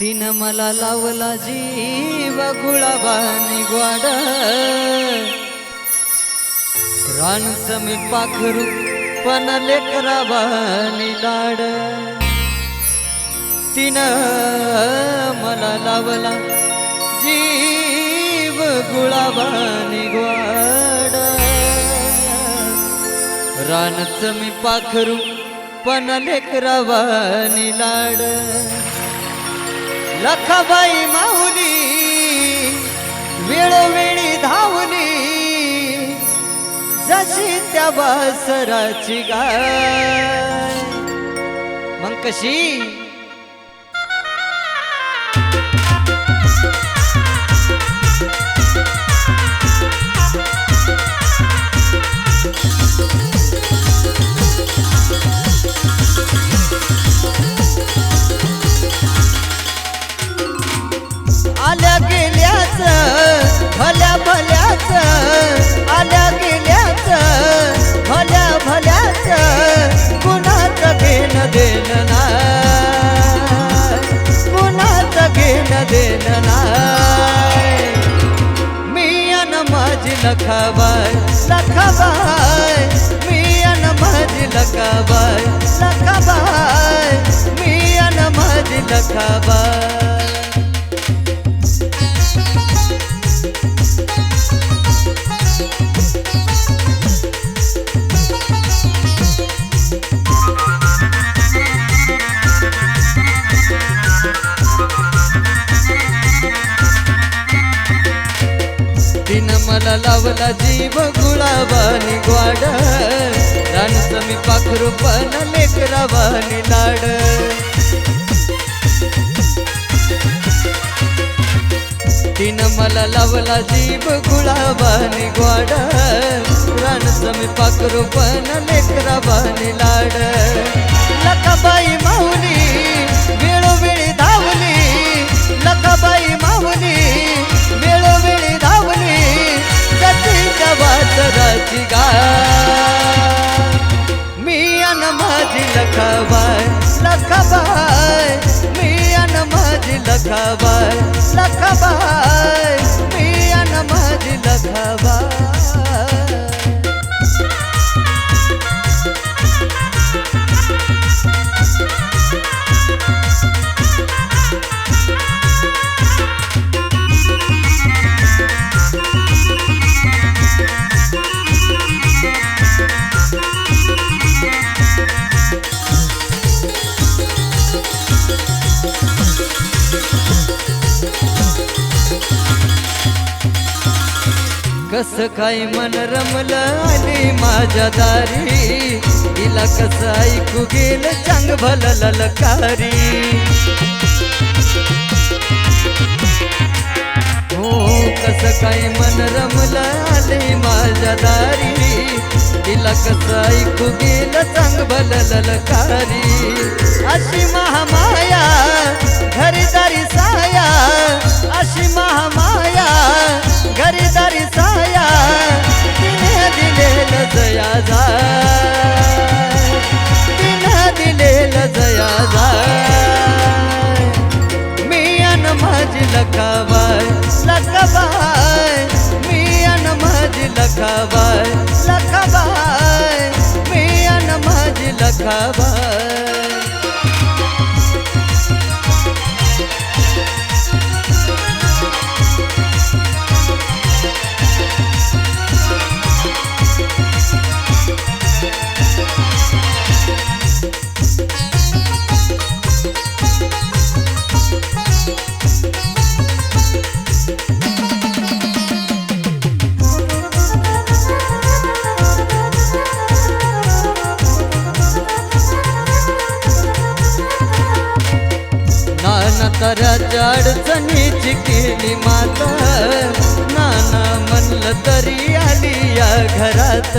तिनं मला लावला जीव गुळाबानी ग्वाड रानच मी पाखरू पण लेकराबानी लाड तिनं मला लावला जीव गुळाबानी ग्वाड रानच मी पाखरू पण लेकरावानी लाड लखाबाई माऊली वेळोवेळी धावली. जशी त्या बासराची गाय. मग कशी? भल्याच आल्या गेल्याच भल्या भल्याच कुणाच घेण देण ना कुणाच घेण देण नाय मी अन माझी लखाबाय लखाबाय मी अन माझी लखाबाय लखाबाय मी अन माझी लखाबाय लावला जीव गुळावानी ग्वाड रानच मी पाखरू पण लेकरावानी लाड. तिनं मला लावला जीव गुळावानी ग्वाड रानच मी पाखरू पण लेकरावानी लाड. लकाबाई माऊली जतीच्या गा मी अन माझी लखाबाय लखाबाय मी अन माझी लखाबाय लखाबाय मी अन माझी लखाबाय कस काय मन रमल आली माझ्या दारी? तिला कसं ऐकू गेल चांग भल ललकारी? हो कस काय मन रमल आली माझ्या दारी? तिला कसं ऐकू गेल चांग भल ललकारी? अशी महामाया घरीदारी साया अशी महामाया घरीदारी साया तिने दिलेलं जया जा तिने दिलेलं जया जा मी अन माझी लखाबाय लखाबाय. मी अन माझी लखाबाय लखाबाय. मी अन माझी लखाबाय. आली माता. नाना म्हणलं तरी आली या घरात.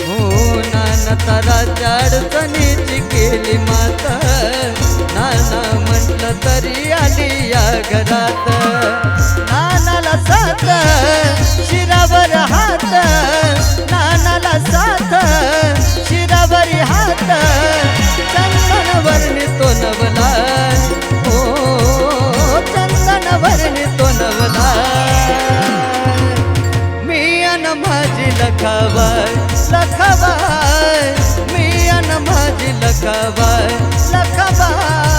हो नाना तराच्या अडचणीची केली माता. नाना म्हटलं तरी आली या घरात. नानाला साथ शिरावर हात. नानाला साथ शिरावर हात. तो नवला हो चंदन भरणे तो नवला मी अन माझी लखावाय लखावाय मी अन माझी लखावाय लखावाय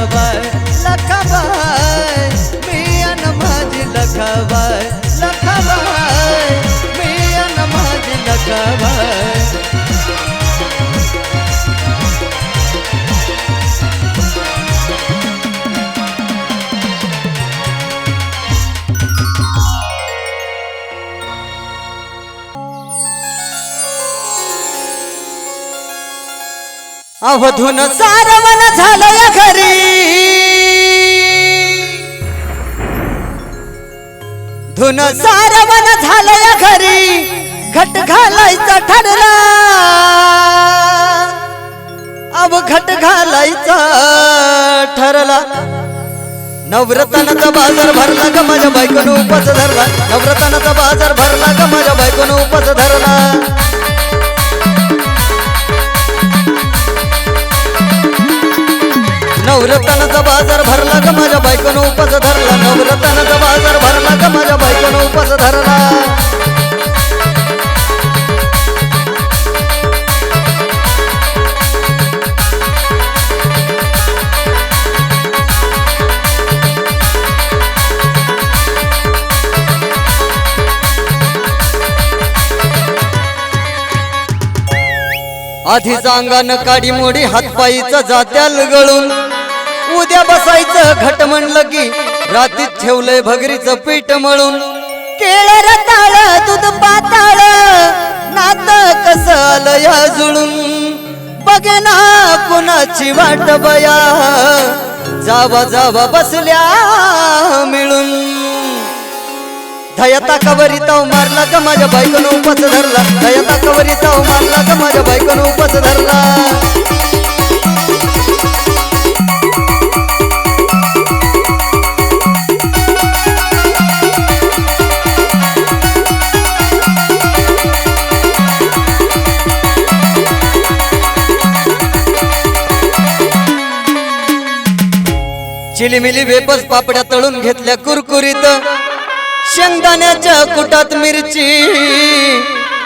लखबाय लखबाय मी अन माझी लखबाय अवधून सारवण झालं या घरी. धुन सारवण झालं या घरी. घट घालायचा ठरला. अव घट घालायचा ठरला. नवरत्नाचा बाजार भरला का माझ्या बायकोनं उपास धरला. नवरत्नाचा बाजार भरला का माझ्या बायकोनं उपास धरला. नवरत्नाचा बाजार भरला का माझ्या बायकोनं उपास धरला? नवरत्नाचा बाजार भरला का माझ्या बायकोनं उपास धरला? आधीच अंगानं काडी मोडी हातपायीचं जात्याल गळून. उद्या बसायचं घट म्हणलं की रात्रीत ठेवलंय भगरीचं पीठ मळून. केळ रताळ दूध पाताळ नात कस आलं या जुळून बघे ना कुणाची वाट बया. जावा जावा बसल्या मिळून. धयता कवरी ताव मारला का माझ्या बायकोनं उपास धरला? धयता कवरी ताव मारला का माझ्या बायकोनं उपास धरला? चिलीमिली वेपस पापड्या तळून घेतल्या कुरकुरीत. शेंगदाण्याच्या कुटात मिरची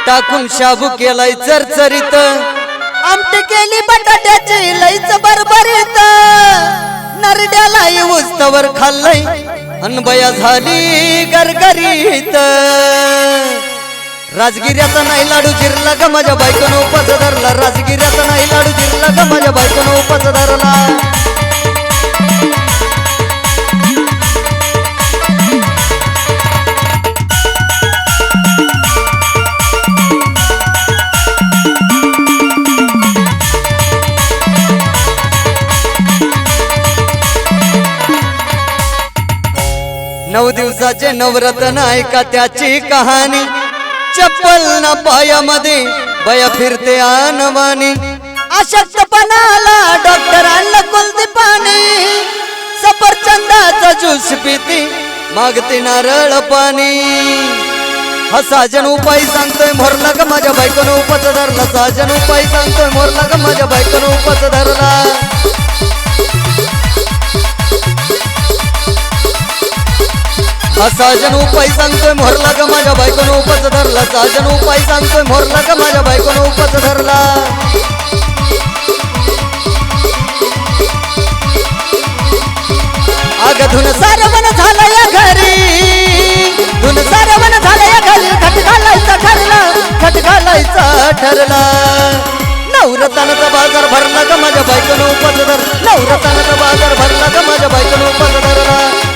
टाकून शाबू केलाय चरचरीत. आमटी केली बटाट्याची लईच बरबरीत. नरड्याला उस्तवर खाल्लय अनबया झाली गरगरीत. राजगिऱ्याचा नाही लाडू जिरला ग माझ्या बायकोनं? उपास धरला. राजगिऱ्याचा नाही लाडू जिरला ग माझ्या बायकोनं? उपास धरला. राजे नवरत्न ऐका त्याची कहाणी. चप्पल न पायामध्ये बया फिरते आनवानी. अशक्तपणाला डॉक्टरांना आणलं कुलती पाणी सफरचंदाचा ज्यूस पिती मागते नारळ पाणी. हा साजन उपाय सांगतोय मोरला का माझ्या बायकोनं उपचार धरला. साजन उपाय सांगतोय मोरला का माझ्या साजन उपाय सांगतोय मोरला का माझ्या बायकोनं उपच धरला? साजन उपाय सांगतोय मोरला का माझ्या बायकोनं उपच धरला? अग धुन सारवण झालं या घरी. धुन सारवण झालं या घरी. खट घालायचा ठरला खट घालायचा ठरला. नवरतानाचा बाजार भरला का माझ्या बायकोनं उपच धर नवरतानाचा बाजार भरला का माझ्या बायकोनं उपास धरला?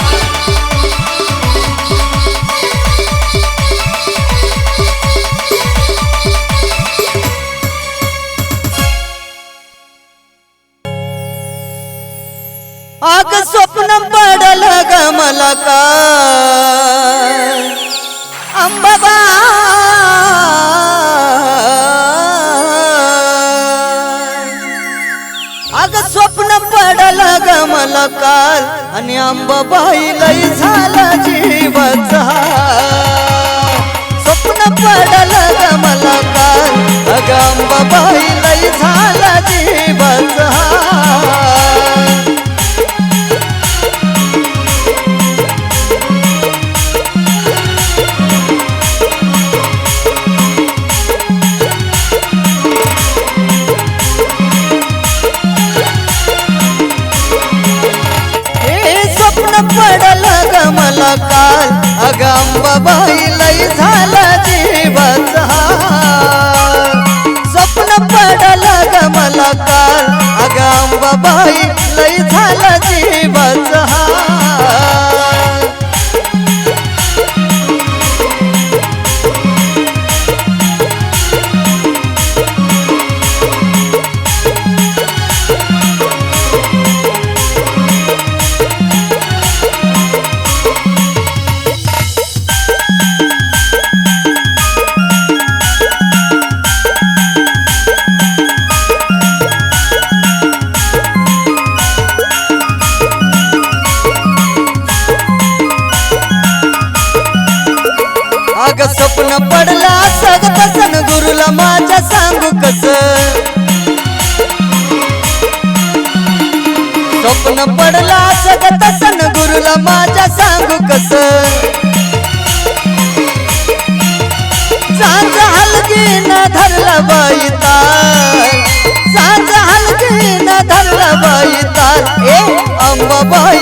जाता अंबाबा अग स्वप्न पडलं ग मला काल. आणि अंबाबाई लई झाला जीवाचा गांबाबा स्वप्न पडला जगत सन गुरुला माझ्या सांगू कस? सांज हलगी न धरला बाई तार. सांज हलगी न धरला बाई तार. ए अंबाबाई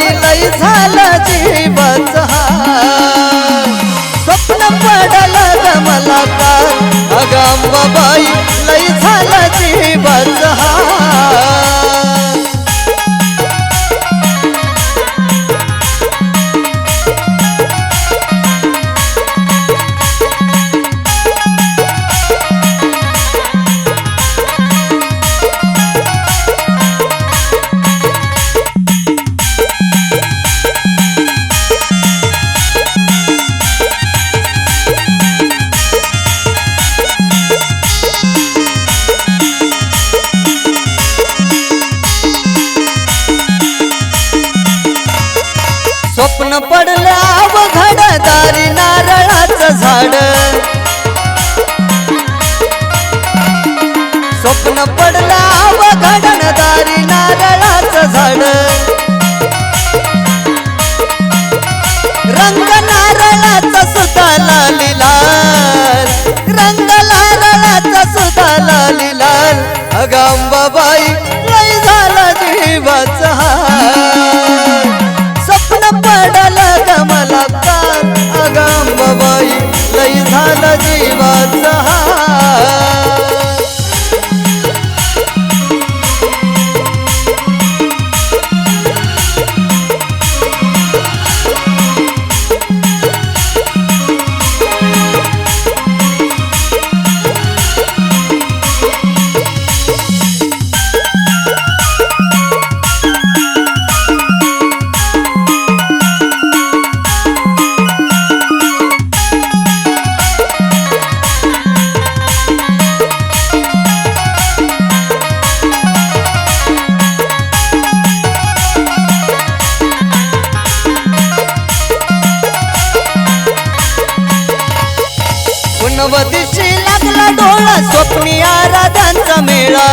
रंगवला स्वप्नी आराधांचा मेळा.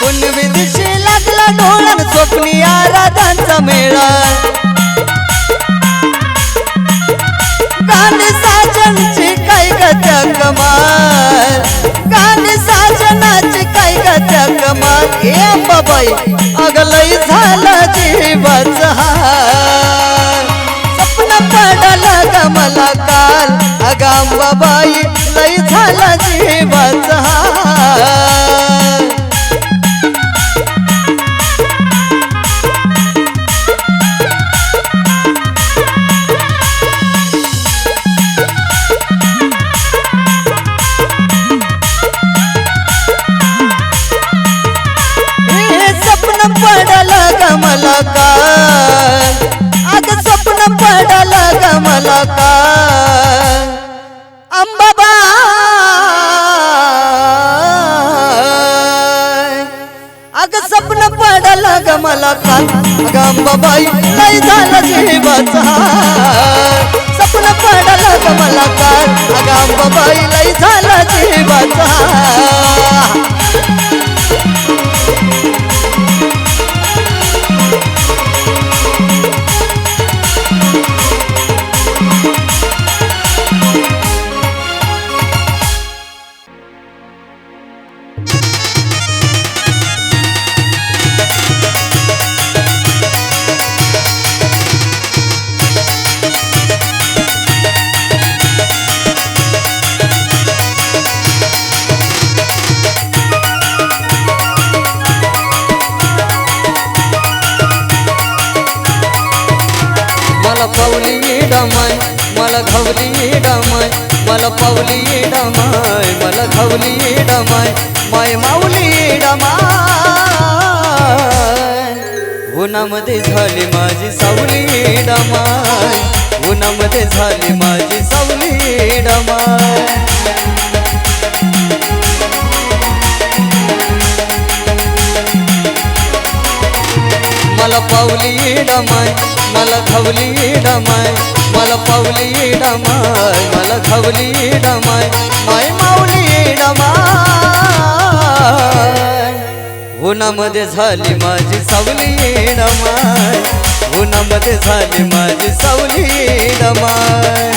पुनवी लागला डोळा स्वप्नी आराधांचा मेळा. अगलई झाला जीवाच अंबाबाई लय झाला जीवाचा का मला काल गांबाबाई काय झालं जीवाचा सपन पडलं ग मला काल गांबाबाई लय झालं जीवाचा पावली डमाय मला घावली डमाय मला पावली डमाय मला घावली डमाय माय माऊली डमाय उन्हामध्ये झाली माझी सावली डमाय उन्हामध्ये झाली माझी सावली डमाय मला पावली डमाय मला खवली डमाय मला पावली डमाय मला खवली डमाय माय माऊली डमाय उन्हामध्ये झाली माझी सावली डमाय उन्हामध्ये झाली माझी सावली डमाय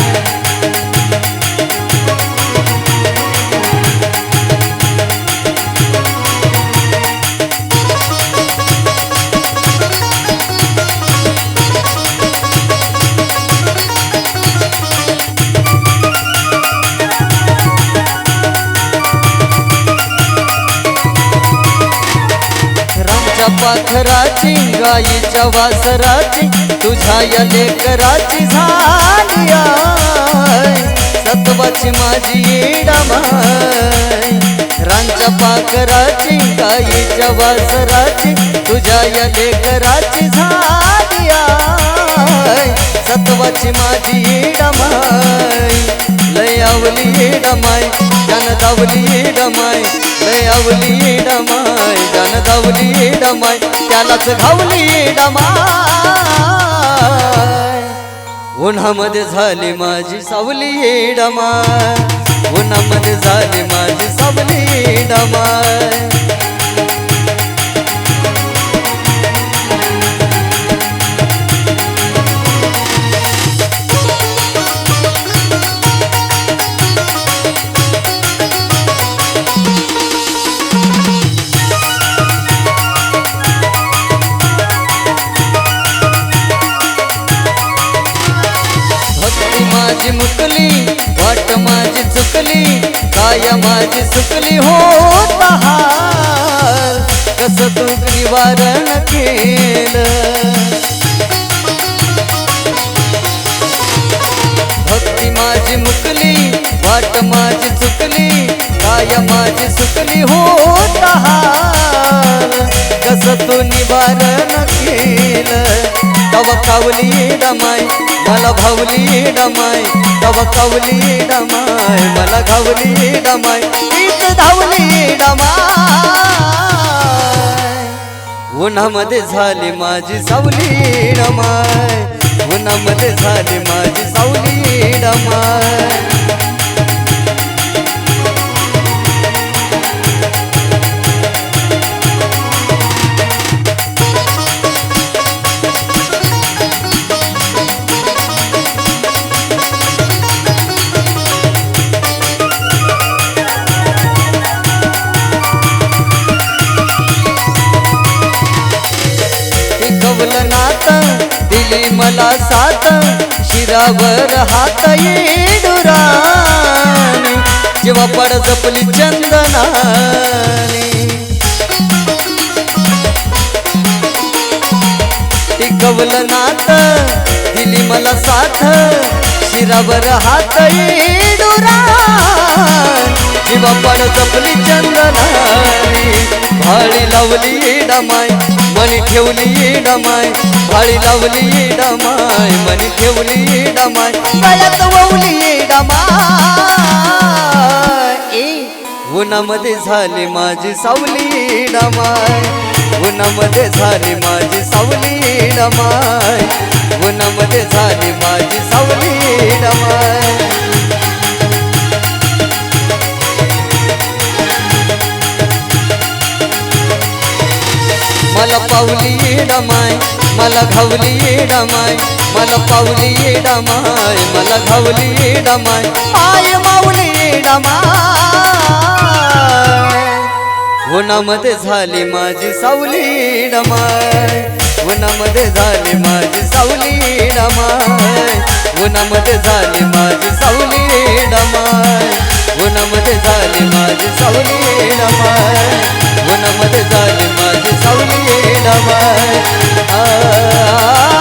माझ्या पाखराची गाईच्या वासराची तुझ्या या लेकराची झाली सत्वाची माझी डमाय रांच्या पाखराची गाईच्या वासराची तुझ्या या लेकराची झाली सत्वाची माझी डमाय लय आवली डमाय जन दावली डमाय लय आवली डमाय जन दावली डमाय त्यालाच घावली डमाय उन्हामध्ये झाली माझी सावली डमाय उन्हामध्ये झाली माझी सावली डमाय काया माझी सुकली होत हाल कस तू निवारण केलं. भक्ती माझी मुकली वाट माझी चुकली काया माझी सुकली होत हाल कस तू निवारण केलं. तव कावली डमाय मला भावली डमाय तव कावली डमाय मला घावली डमाय तीच धावली डमाय उन्हामध्ये झाली माझी सावली डमाय उन्हामध्ये झाली माझी सावली डमाय दिली मला साथ. शिरावर हात येडुरानी जेव्हा पड जपली चंदनानी. टिकवलं नात दिली मला साथ. शिरावर हात येडुरान जेव्हा पड जपली चंदनाने. भाळी लावली डमाय मनी ठेवली डमाय भाळी लावली डमाय मनी ठेवली डमाय गळ्यात ववली डमाय ए उन्हामध्ये झाली माझी सावली डमाय उन्हामध्ये झाली माझी सावली डमाय उन्हामध्ये झाली माझी सावली डमाय मला पावली डमाय मला घावली डमाय मला पावली डमाय मला घावली डमाय आय माऊली डमाय उन्हामध्ये झाली माझी सावली डमाय उन्हामध्ये झाली माझी सावली डमाय उन्हामध्ये झाली माझी सावली डमाय वनमध्ये झाले माझे सावली येणा माय वनमध्ये झाले माझे सावली येणा माय आ